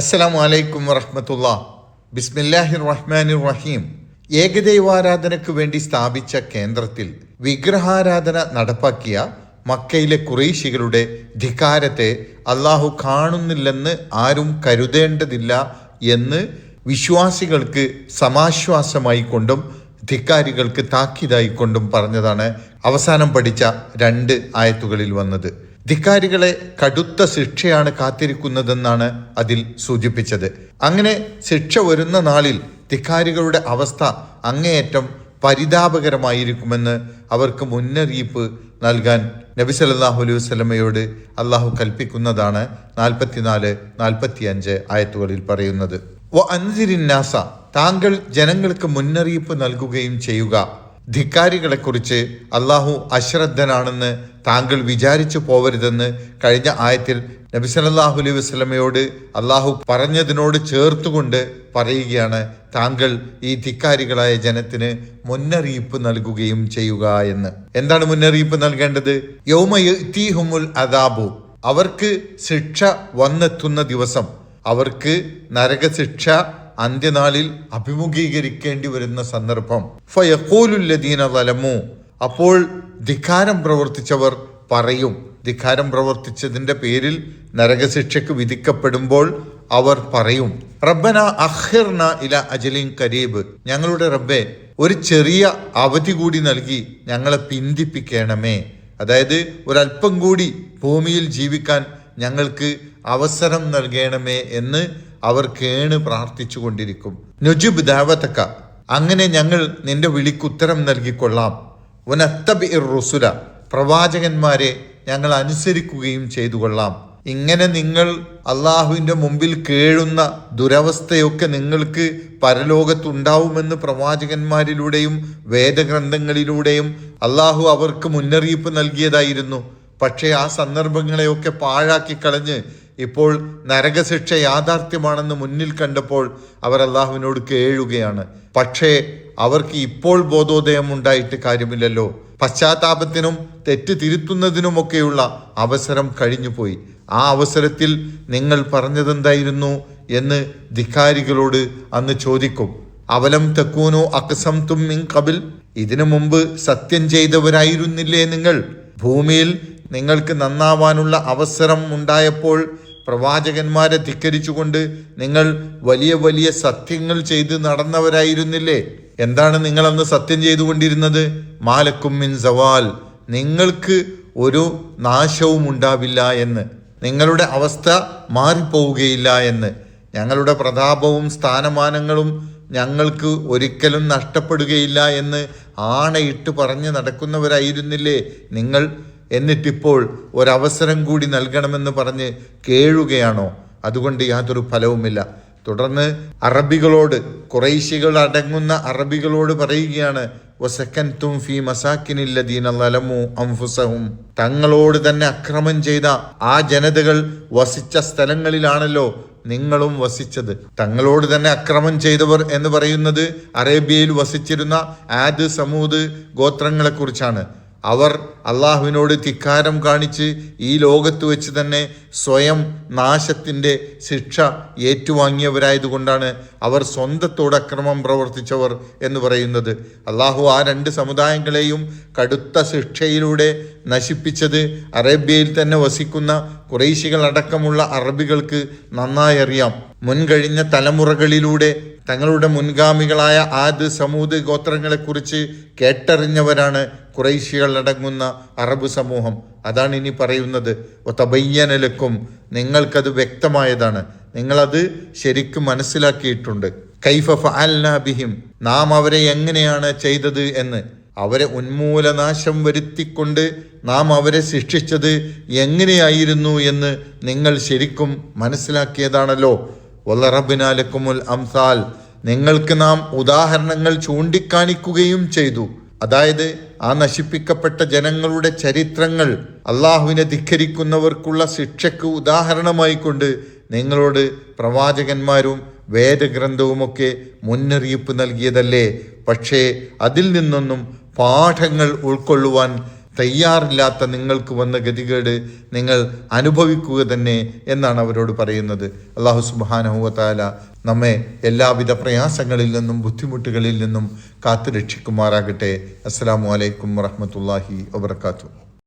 അസ്സലാമു വലൈക്കും വറഹമത്തുള്ള. ബിസ്മില്ലാഹിർ റഹ്മാനിർ റഹീം ഏകദൈവാരാധനയ്ക്ക് വേണ്ടി സ്ഥാപിച്ച കേന്ദ്രത്തിൽ വിഗ്രഹാരാധന നടപ്പാക്കിയ മക്കയിലെ കുറേശികളുടെ ധിക്കാരത്തെ അള്ളാഹു കാണുന്നില്ലെന്ന് ആരും കരുതേണ്ടതില്ല എന്ന് വിശ്വാസികൾക്ക് സമാശ്വാസമായി കൊണ്ടും ധിക്കാരികൾക്ക് താക്കീതായിക്കൊണ്ടും പറഞ്ഞതാണ് അവസാനം പഠിച്ച രണ്ട് ആയത്തുകളിൽ വന്നത്. ധിക്കാരികളെ കടുത്ത ശിക്ഷയാണ് കാത്തിരിക്കുന്നതെന്നാണ് അതിൽ സൂചിപ്പിച്ചത്. അങ്ങനെ ശിക്ഷ വരുന്ന നാളിൽ ധിക്കാരികളുടെ അവസ്ഥ അങ്ങേയറ്റം പരിതാപകരമായിരിക്കുമെന്ന് അവർക്ക് മുന്നറിയിപ്പ് നൽകാൻ നബി സല്ലല്ലാഹു അലൈഹി വസ്ലമയോട് അള്ളാഹു കൽപ്പിക്കുന്നതാണ് നാൽപ്പത്തിനാല് നാൽപ്പത്തി അഞ്ച് ആയത്തുകളിൽ പറയുന്നത്. വ അൻസിരിന്നാസ താങ്കൾ ജനങ്ങൾക്ക് മുന്നറിയിപ്പ് നൽകുകയും ചെയ്യുക. ധിക്കാരികളെക്കുറിച്ച് അള്ളാഹു അശ്രദ്ധനാണെന്ന് താങ്കൾ വിചാരിച്ചു പോവരുതെന്ന് കഴിഞ്ഞ ആയത്തിൽ നബി സല്ലല്ലാഹു അലൈഹി വസല്ലമയോട് അള്ളാഹു പറഞ്ഞതിനോട് ചേർത്തുകൊണ്ട് പറയുകയാണ്. താങ്കൾ ഈ ധിക്കാരികളായ ജനത്തിന് മുന്നറിയിപ്പ് നൽകുകയും ചെയ്യുക എന്ന്. എന്താണ് മുന്നറിയിപ്പ് നൽകേണ്ടത്? യൗമയുൽ അദാബു. അവർക്ക് ശിക്ഷ വന്നെത്തുന്ന ദിവസം. അവർക്ക് നരകശിക്ഷ അന്ത്യനാളിൽ അഭിമുഖീകരിക്കേണ്ടി വരുന്ന സന്ദർഭം. ഫയക്കോലുല്ലദീന വലമു. അപ്പോൾ ധിക്കാരം പ്രവർത്തിച്ചവർ പറയും. ധിക്കാരം പ്രവർത്തിച്ചതിന്റെ പേരിൽ നരകശിക്ഷയ്ക്ക് വിധിക്കപ്പെടുമ്പോൾ അവർ പറയും. റബ്ബന അഹിർന ഇല അജലിൻ കരീബ്. ഞങ്ങളുടെ റബ്ബെ ഒരു ചെറിയ അവധി കൂടി നൽകി ഞങ്ങളെ പിന്തിപ്പിക്കണമേ. അതായത് ഒരല്പം കൂടി ഭൂമിയിൽ ജീവിക്കാൻ ഞങ്ങൾക്ക് അവസരം നൽകണമേ എന്ന് അവർ കേണ് പ്രാർത്ഥിച്ചു കൊണ്ടിരിക്കും നുജുബ് അങ്ങനെ ഞങ്ങൾ നിന്റെ വിളിക്ക് ഉത്തരം നൽകിക്കൊള്ളാം. ഉനത്തബി റുസുല പ്രവാചകന്മാരെ ഞങ്ങൾ അനുസരിക്കുകയും ചെയ്തു കൊള്ളാം ഇങ്ങനെ നിങ്ങൾ അള്ളാഹുവിന്റെ മുമ്പിൽ കേഴുന്ന ദുരവസ്ഥയൊക്കെ നിങ്ങൾക്ക് പരലോകത്തുണ്ടാവുമെന്ന് പ്രവാചകന്മാരിലൂടെയും വേദഗ്രന്ഥങ്ങളിലൂടെയും അള്ളാഹു അവർക്ക് മുന്നറിയിപ്പ് നൽകിയതായിരുന്നു. പക്ഷേ ആ സന്ദർഭങ്ങളെയൊക്കെ പാഴാക്കി കളഞ്ഞ് ഇപ്പോൾ നരകശിക്ഷ യാഥാർത്ഥ്യമാണെന്ന് മുന്നിൽ കണ്ടപ്പോൾ അവർ അള്ളാഹുവിനോട് കേഴുകയാണ്. പക്ഷേ അവർക്ക് ഇപ്പോൾ ബോധോദയം ഉണ്ടായിട്ട് കാര്യമില്ലല്ലോ. പശ്ചാത്താപത്തിനും തെറ്റ് തിരുത്തുന്നതിനുമൊക്കെയുള്ള അവസരം കഴിഞ്ഞുപോയി. ആ അവസരത്തിൽ നിങ്ങൾ പറഞ്ഞതെന്തായിരുന്നു എന്ന് ധിക്കാരികളോട് അന്ന് ചോദിക്കും. അവലം തെക്കൂനോ അക്സം തുമ്മിൻ കബിൽ ഇതിനു മുമ്പ് സത്യം ചെയ്തവരായിരുന്നില്ലേ നിങ്ങൾ? ഭൂമിയിൽ നിങ്ങൾക്ക് നന്നാവാനുള്ള അവസരം ഉണ്ടായപ്പോൾ പ്രവാചകന്മാരെ ധിക്കരിച്ചുകൊണ്ട് നിങ്ങൾ വലിയ വലിയ സത്യങ്ങൾ ചെയ്ത് നടന്നവരായിരുന്നില്ലേ? എന്താണ് നിങ്ങൾ അന്ന് സത്യം ചെയ്തുകൊണ്ടിരുന്നത്? മാലക്കും മിൻ സവാൽ. നിങ്ങൾക്ക് ഒരു നാശവും ഉണ്ടാവില്ല എന്ന്. നിങ്ങളുടെ അവസ്ഥ മാറിപ്പോവുകയില്ല എന്ന്. ഞങ്ങളുടെ പ്രതാപവും സ്ഥാനമാനങ്ങളും ഞങ്ങൾക്ക് ഒരിക്കലും നഷ്ടപ്പെടുകയില്ല എന്ന് ആണയിട്ട് പറഞ്ഞ് നടക്കുന്നവരായിരുന്നില്ലേ? നിങ്ങൾ എന്നിട്ടിപ്പോൾ ഒരവസരം കൂടി നൽകണമെന്ന് പറഞ്ഞ് കേഴുകയാണോ? അതുകൊണ്ട് യാതൊരു ഫലവുമില്ല. തുടർന്ന് അറബികളോട് കുറേശ്യകൾ അടങ്ങുന്ന അറബികളോട് പറയുകയാണ് വസക്കൻതും ഫി മസാക്കിനില്ലദീന തങ്ങളോട് തന്നെ അക്രമം ചെയ്ത ആ ജനതകൾ വസിച്ച സ്ഥലങ്ങളിലാണല്ലോ നിങ്ങളും വസിച്ചത്. തങ്ങളോട് തന്നെ അക്രമം ചെയ്തവർ എന്ന് പറയുന്നത് അറേബ്യയിൽ വസിച്ചിരുന്ന ആദ് സമൂദ് ഗോത്രങ്ങളെ കുറിച്ചാണ് അവർ അള്ളാഹുവിനോട് തിക്കാരം കാണിച്ച് ഈ ലോകത്ത് വെച്ച് തന്നെ സ്വയം നാശത്തിന്റെ ശിക്ഷ ഏറ്റുവാങ്ങിയവരായതുകൊണ്ടാണ് അവർ സ്വന്തത്തോട് അക്രമം പ്രവർത്തിച്ചവർ എന്ന് പറയുന്നത്. അള്ളാഹു ആ രണ്ട് സമുദായങ്ങളെയും കടുത്ത ശിക്ഷയിലൂടെ നശിപ്പിച്ചത് അറേബ്യയിൽ തന്നെ വസിക്കുന്ന കുറേശികൾ അടക്കമുള്ള അറബികൾക്ക് നന്നായി അറിയാം. മുൻകഴിഞ്ഞ തലമുറകളിലൂടെ തങ്ങളുടെ മുൻഗാമികളായ ആദ് സമൂത് ഗോത്രങ്ങളെക്കുറിച്ച് കേട്ടറിഞ്ഞവരാണ് കുറേശികൾ അടങ്ങുന്ന അറബ് സമൂഹം. അതാണ് ഇനി പറയുന്നത്. തബയ്യനലക്കും നിങ്ങൾക്കത് വ്യക്തമായതാണ്. നിങ്ങളത് ശരിക്കും മനസ്സിലാക്കിയിട്ടുണ്ട്. കൈഫ ബിഹിം നാം അവരെ എങ്ങനെയാണ് ചെയ്തത് എന്ന്. അവരെ ഉന്മൂലനാശം വരുത്തിക്കൊണ്ട് നാം അവരെ ശിക്ഷിച്ചത് എങ്ങനെയായിരുന്നു എന്ന് നിങ്ങൾ ശരിക്കും മനസ്സിലാക്കിയതാണല്ലോ. വല്ലറബിനാലക്കുമുൽ അംസാൽ നിങ്ങൾക്ക് നാം ഉദാഹരണങ്ങൾ ചൂണ്ടിക്കാണിക്കുകയും ചെയ്തു. അതായത് ആ നശിപ്പിക്കപ്പെട്ട ജനങ്ങളുടെ ചരിത്രങ്ങൾ അള്ളാഹുവിനെ ധിക്കരിക്കുന്നവർക്കുള്ള ശിക്ഷയ്ക്ക് ഉദാഹരണമായി കൊണ്ട് നിങ്ങളോട് പ്രവാചകന്മാരും വേദഗ്രന്ഥവുമൊക്കെ മുന്നറിയിപ്പ് നൽകിയതല്ലേ? പക്ഷേ അതിൽ നിന്നൊന്നും പാഠങ്ങൾ ഉൾക്കൊള്ളുവാൻ തയ്യാറില്ലാത്ത നിങ്ങൾക്ക് വന്ന ഗതികേട് നിങ്ങൾ അനുഭവിക്കുക തന്നെ എന്നാണ് അവരോട് പറയുന്നത്. അള്ളാഹു സുബാനഹുവത്താല നമ്മെ എല്ലാവിധ പ്രയാസങ്ങളിൽ നിന്നും ബുദ്ധിമുട്ടുകളിൽ നിന്നും കാത്തു രക്ഷിക്കുമാറാകട്ടെ അസ്സാം വലൈക്കും വറഹമത്തല്ലാഹി വാബർക്കാത്തു